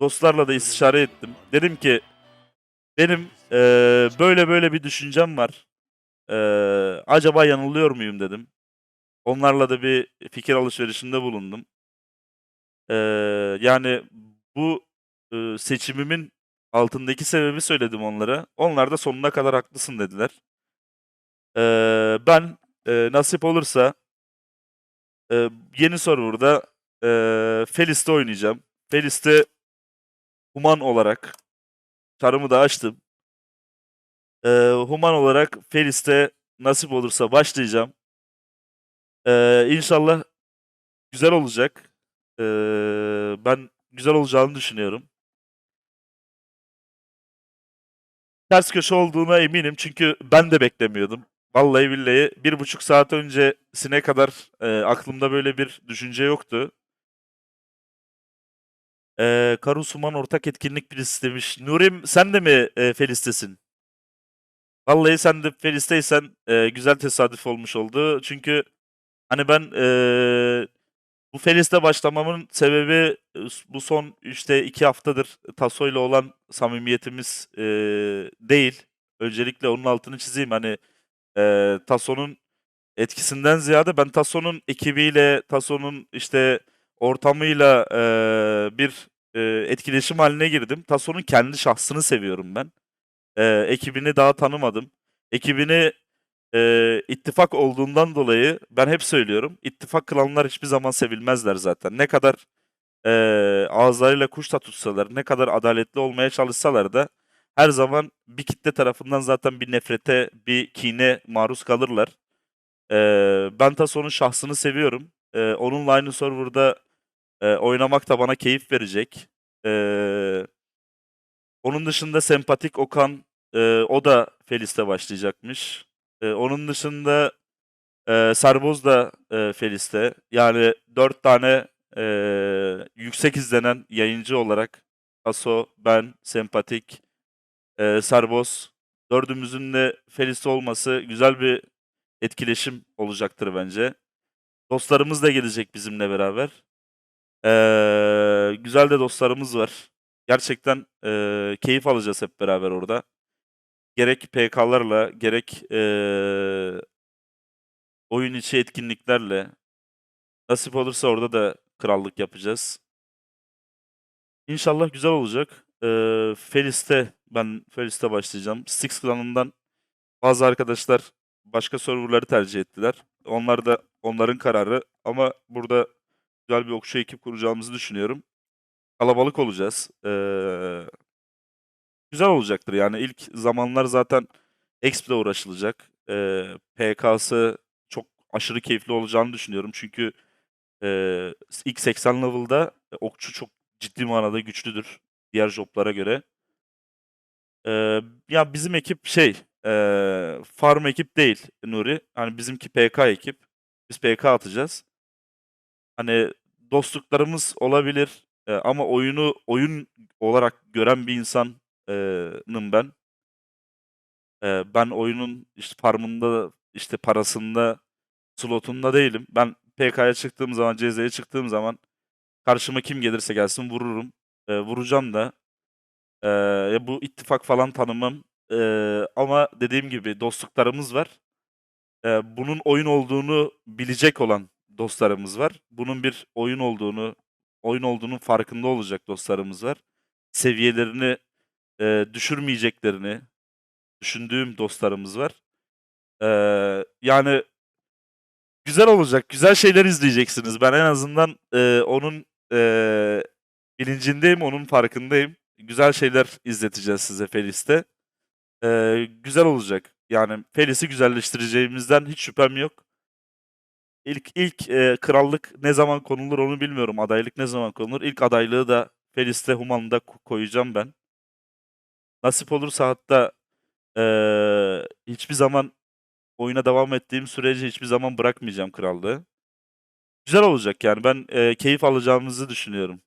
Dostlarla da istişare ettim. Dedim ki benim eee, böyle böyle bir düşüncem var. Eee, acaba yanılıyor muyum dedim. Onlarla da bir fikir alışverişinde bulundum. Eee, yani bu ııı, seçimimin altındaki sebebi söyledim onlara. Onlar da sonuna kadar haklısın dediler. Eee, ben eee, nasip olursa eee, yeni server'da eee, Felis'te oynayacağım. Felis'te Human olarak çarımı da açtım. Eee, Human olarak Felis'te nasip olursa başlayacağım. Eee, inşallah güzel olacak. Eee, ben güzel olacağını düşünüyorum. Ters köşe olduğuna eminim çünkü ben de beklemiyordum. Vallahi billahi 1,5 saat öncesine kadar, eee, aklımda böyle bir düşünce yoktu. Eee, Karus Human ortak etkinlik birisi demiş. Nurim sen de mi, eee, Felis'tesin? Vallahi sen de Felis'teysen, eee, güzel tesadüf olmuş oldu. Çünkü hani ben, eee, bu Felis'te başlamamın sebebi, s bu son, işte, 2 haftadır Taso'yla olan samimiyetimiz, eee, değil. Öncelikle onun altını çizeyim. Hani, eee, Taso'nun etkisinden ziyade ben Taso'nun ekibiyle, Taso'nun, işte, ortamıyla, eee, bir, eee, etkileşim hâline girdim. Taso'nun kendi şahsını seviyorum ben. Eee, ekibini daha tanımadım. Ekibini, eee, ittifak olduğundan dolayı ben hep söylüyorum, ittifak kılanlar hiçbir zaman sevilmezler zaten. Ne kadar, eee, ağızlarıyla kuş da tutsalar, ne kadar adaletli olmaya çalışsalar da her zaman bir kitle tarafından zaten bir nefrete, bir kine maruz kalırlar. Eee, ben Taso'nun şahsını seviyorum. Eee, onunla aynı server'da, eee, oynamak da bana keyif verecek. Eee onun dışında sempatik Okan, eee, o da Felis'te başlayacakmış. Eee, onun dışında, eee, Serboz da, eee, Felis'te. Yani 4 tane, eee, yüksek izlenen yayıncı olarak Taso, ben, sempatik, eee, Serboz, dördümüzün de Felis'te olması güzel bir etkileşim olacaktır bence. Dostlarımız da gelecek bizimle beraber. Eee, güzel de dostlarımız var. Gerçekten, eee, keyif alacağız hep beraber orada. Gerek PK'larla gerek, eee oyun içi etkinliklerle nasip olursa orada da krallık yapacağız. İnşallah güzel olacak. Eee, Felis'te ben Felis'te başlayacağım. Styx klanından bazı arkadaşlar başka server'ları tercih ettiler. Onlar da onların kararı ama burada güzel bir okçu ekip kuracağımızı düşünüyorum. Kalabalık olacağız. Eee güzel olacaktır yani ilk zamanlar zaten exp'le uğraşılacak. Eee, PK'sı çok aşırı keyifli olacağını düşünüyorum. Çünkü, s ilk 80 level'da okçu çok ciddi manada güçlüdür diğer job'lara göre. Eee, ya bizim ekip şey, eee, farm ekip değil Nuri. Hani bizimki PK ekip. Biz PK atacağız. Hani dostluklarımız olabilir, eee, ama oyunu oyun olarak gören bir insan eee, ben. Eee, ben oyunun işte farmında, işte parasında, slotunda değilim. Ben PK'ya çıktığım zaman, CZ'ye çıktığım zaman karşıma kim gelirse gelsin vururum. Eee, vuracağım da. Eee, bu ittifak falan tanımam. Eee, ama dediğim gibi dostluklarımız var. Eee, bunun oyun olduğunu bilecek olan dostlarımız var. Bunun bir oyun olduğunu, oyun olduğunun farkında olacak dostlarımız var. Seviyelerini, eee, düşürmeyeceklerini düşündüğüm dostlarımız var. Eee, yani güzel olacak, güzel şeyler izleyeceksiniz. Ben en azından, eee, onun, eee, bilincindeyim, onun farkındayım. Güzel şeyler izleteceğiz size Felis'te. Eee, güzel olacak. Yani Felis'i güzelleştireceğimizden hiç şüphem yok. İlk ilk, eee, krallık ne zaman konulur onu bilmiyorum. Adaylık ne zaman konulur? İlk adaylığı da Felis'te, Human'da ko koyacağım ben. Nasip olursa hatta, eee, hiçbir zaman oyuna devam ettiğim sürece hiçbir zaman bırakmayacağım krallığı. Güzel olacak yani ben, eee, keyif alacağımızı düşünüyorum.